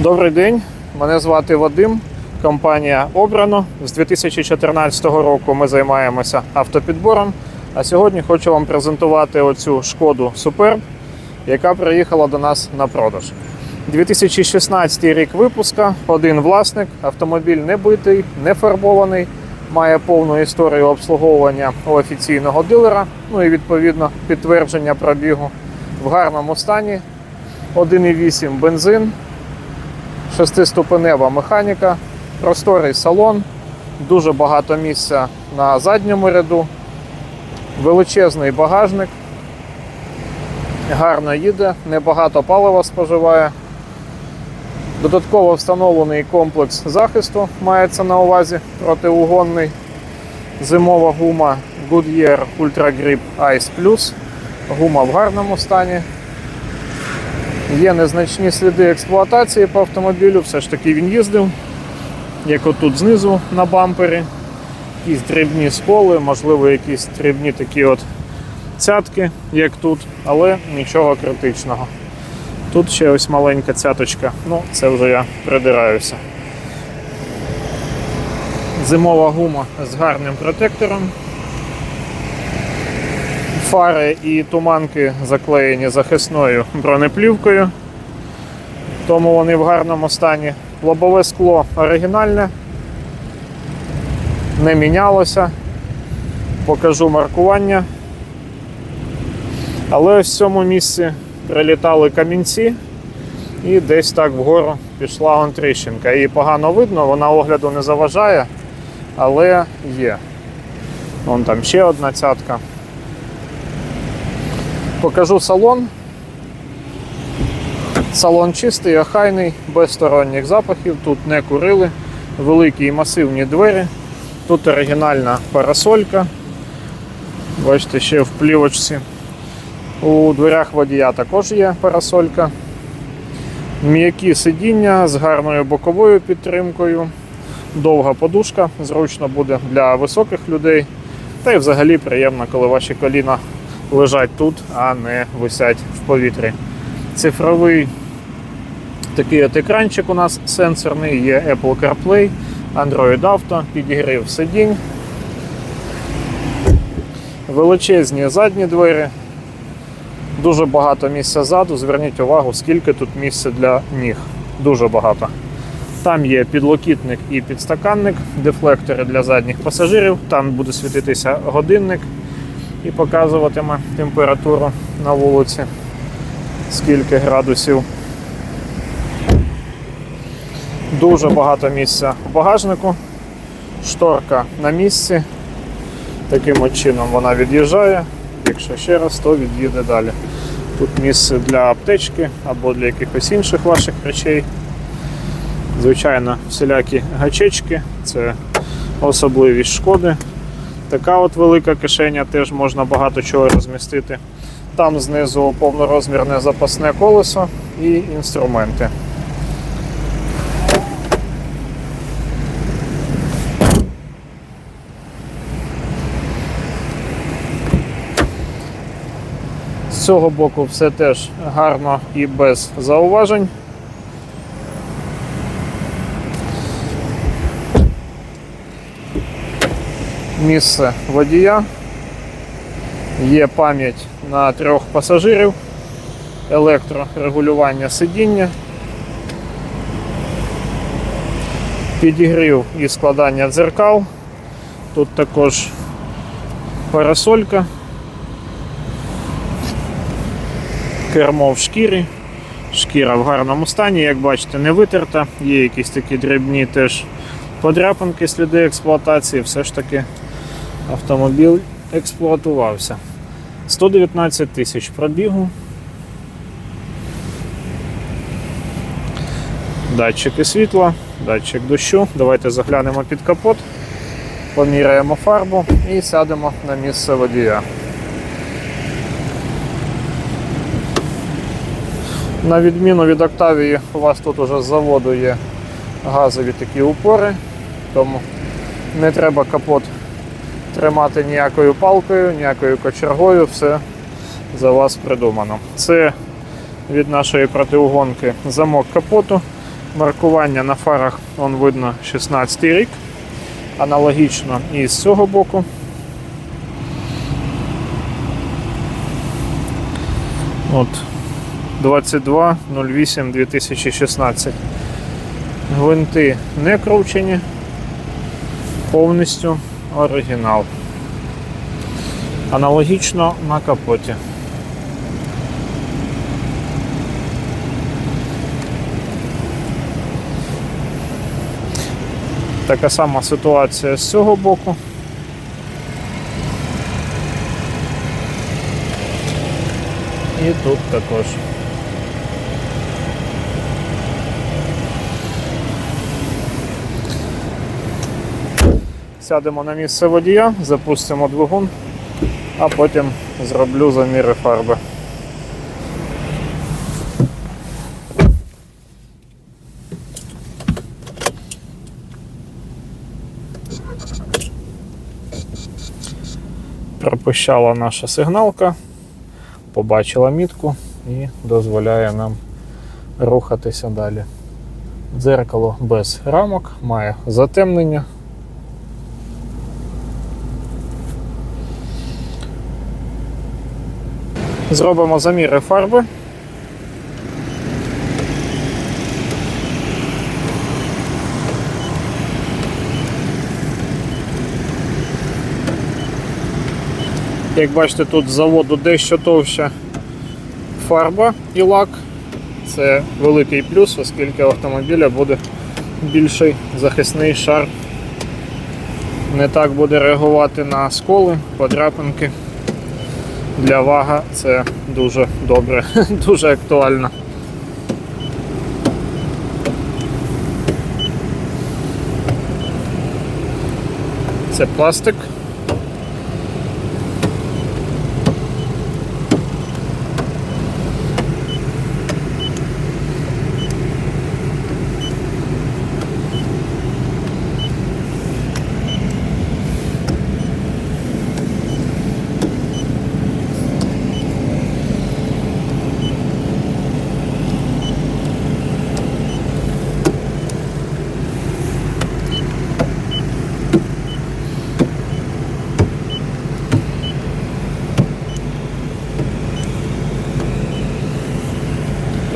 Добрий день, мене звати Вадим. Компанія Обрано. З 2014 року ми займаємося автопідбором. А сьогодні хочу вам презентувати оцю шкоду Superb, яка приїхала до нас на продаж. 2016 рік випуска, один власник, автомобіль не битий, не фарбований, має повну історію обслуговування у офіційного дилера, ну і відповідно підтвердження пробігу в гарному стані. 1,8 бензин, шестиступенева механіка, просторий салон, дуже багато місця на задньому ряду, величезний багажник, гарно їде, небагато палива споживає. Додатково встановлений комплекс захисту мається на увазі протиугонний. Зимова гума Goodyear Ultra Grip Ice Plus. Гума в гарному стані. Є незначні сліди експлуатації по автомобілю, все ж таки він їздив. Як отут знизу на бампері, якісь дрібні сколи, можливо, якісь дрібні такі от цятки, як тут, але нічого критичного. Тут ще ось маленька цяточка, ну це вже я придираюся. Зимова гума з гарним протектором. Фари і туманки заклеєні захисною бронеплівкою, тому вони в гарному стані. Лобове скло оригінальне, не мінялося. Покажу маркування. Але ось в цьому місці прилітали камінці і десь так вгору пішла он. Її погано видно, вона огляду не заважає, але є. Вон там ще одна цятка. Покажу салон. Салон чистий, охайний, без сторонніх запахів, тут не курили, великі і масивні двері. Тут оригінальна парасолька. Бачите, ще в плівочці. У дверях водія також є парасолька. М'які сидіння з гарною боковою підтримкою. Довга подушка, зручно буде для високих людей. Та й взагалі приємно, коли ваші коліна лежать тут, а не висять в повітрі. Цифровий такий от екранчик у нас сенсорний, є Apple CarPlay, Android Auto, підігрів сидінь. Величезні задні двері, дуже багато місця ззаду. Зверніть увагу, скільки тут місця для ніг. Дуже багато. Там є підлокітник і підстаканник, дефлектори для задніх пасажирів, там буде світитися годинник і показуватиме температуру на вулиці, скільки градусів. Дуже багато місця в багажнику. Шторка на місці. Таким от чином вона від'їжджає. Якщо ще раз, то від'їде далі. Тут місце для аптечки або для якихось інших ваших речей. Звичайно, всілякі гачечки, це особливість шкоди. Така от велика кишеня теж можна багато чого розмістити. Там знизу повнорозмірне запасне колесо і інструменти. З цього боку все теж гарно і без зауважень. Місце водія. Є пам'ять на трьох пасажирів, електрорегулювання сидіння, підігрів і складання дзеркал. Тут також парасолька, кермо в шкірі, шкіра в гарному стані, як бачите, не витерта, є якісь такі дрібні теж подряпинки, сліди експлуатації, все ж таки автомобіль експлуатувався. 119 тисяч пробігу. Датчики світла, датчик дощу. Давайте заглянемо під капот, поміряємо фарбу і сядемо на місце водія. На відміну від Октавії, у вас тут уже з заводу є газові такі упори, тому не треба капот тримати ніякою палкою, ніякою кочергою, все за вас придумано. Це від нашої протиугонки замок капоту. маркування на фарах он видно 16 рік. Аналогічно і з цього боку. От 22.08.2016. Гвинти не кручені, повністю оригінал. Аналогічно на капоті. Така сама ситуація з цього боку. І тут також. Сядемо на місце водія, запустимо двигун, а потім зроблю заміри фарби. Пропищала наша сигналка, побачила мітку і дозволяє нам рухатися далі. Дзеркало без рамок, має затемнення. Зробимо заміри фарби. Як бачите, тут з заводу дещо товща фарба і лак. Це великий плюс, оскільки у автомобіля буде більший захисний шар. Не так буде реагувати на сколи, подряпинки. Для вага це дуже добре, дуже актуально. Це пластик.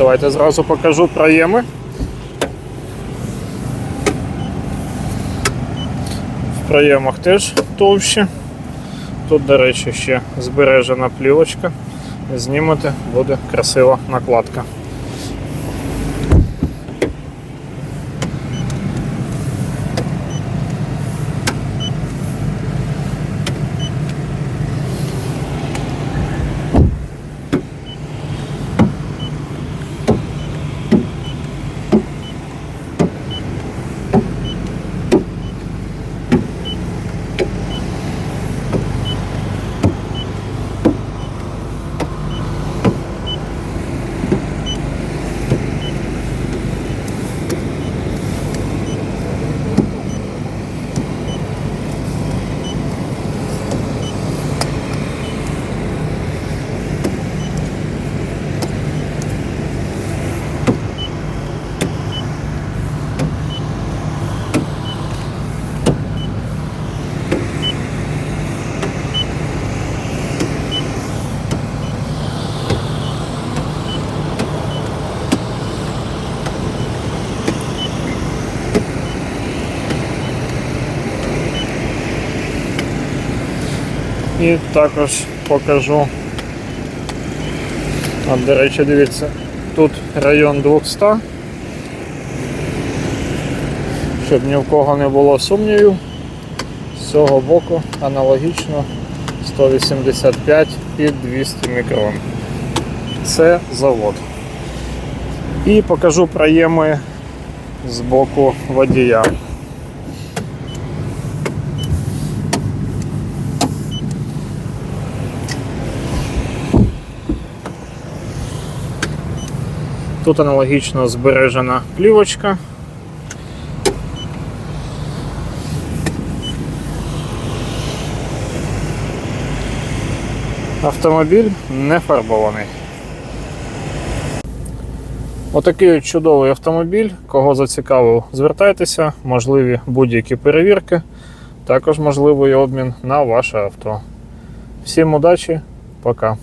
Давайте зразу покажу проєми. В проємах теж товщі. Тут, до речі, ще збережена плівочка. Знімати буде красива накладка. І також покажу. От, до речі, дивіться, тут район 200. Щоб ні в кого не було сумнівів. З цього боку аналогічно 185 під 200 мікрон. Це завод. І покажу проєми з боку водія. Тут аналогічно збережена плівочка. Автомобіль не фарбований. Отакий от чудовий автомобіль. Кого зацікавив, звертайтеся, можливі будь-які перевірки. Також можливий обмін на ваше авто. Всім удачі, пока.